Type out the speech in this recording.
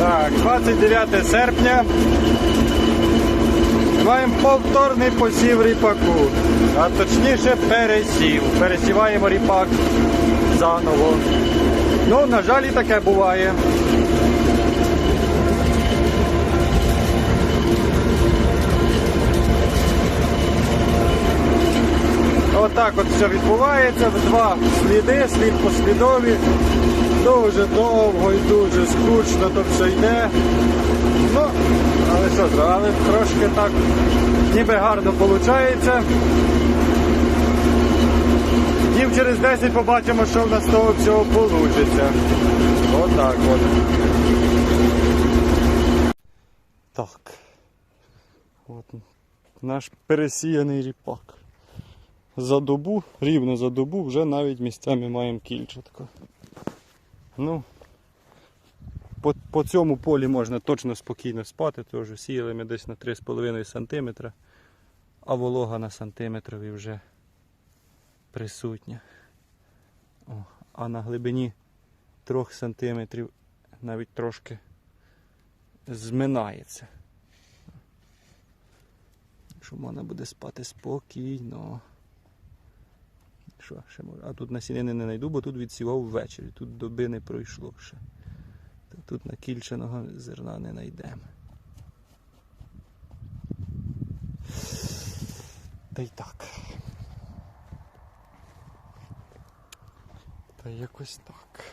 Так, 29 серпня. Маємо повторний посів ріпаку. А точніше пересів. Пересіваємо ріпак заново. Ну, на жаль, і таке буває. Отак от все відбувається в два сліди, слід по слідові. Дуже довго і дуже скучно то все йде. Ну, але що але трошки так ніби гарно виходить. Днів через 10 побачимо, що в нас того всього вийде. Отак от. Так. От наш пересіяний ріпак. За добу, рівно за добу, вже навіть місцями маємо кільчатку. Ну, по, по цьому полі можна точно спокійно спати, тож сіяли ми десь на 3,5 см, а волога на сантиметрові вже присутня. О, а на глибині 3 см навіть трошки зминається. Що можна буде спати спокійно. Що, ще може? А тут насінини не знайду, бо тут відсівав ввечері. Тут доби не пройшло ще. Тут накільченого зерна не знайдемо. Та й так. Та якось так.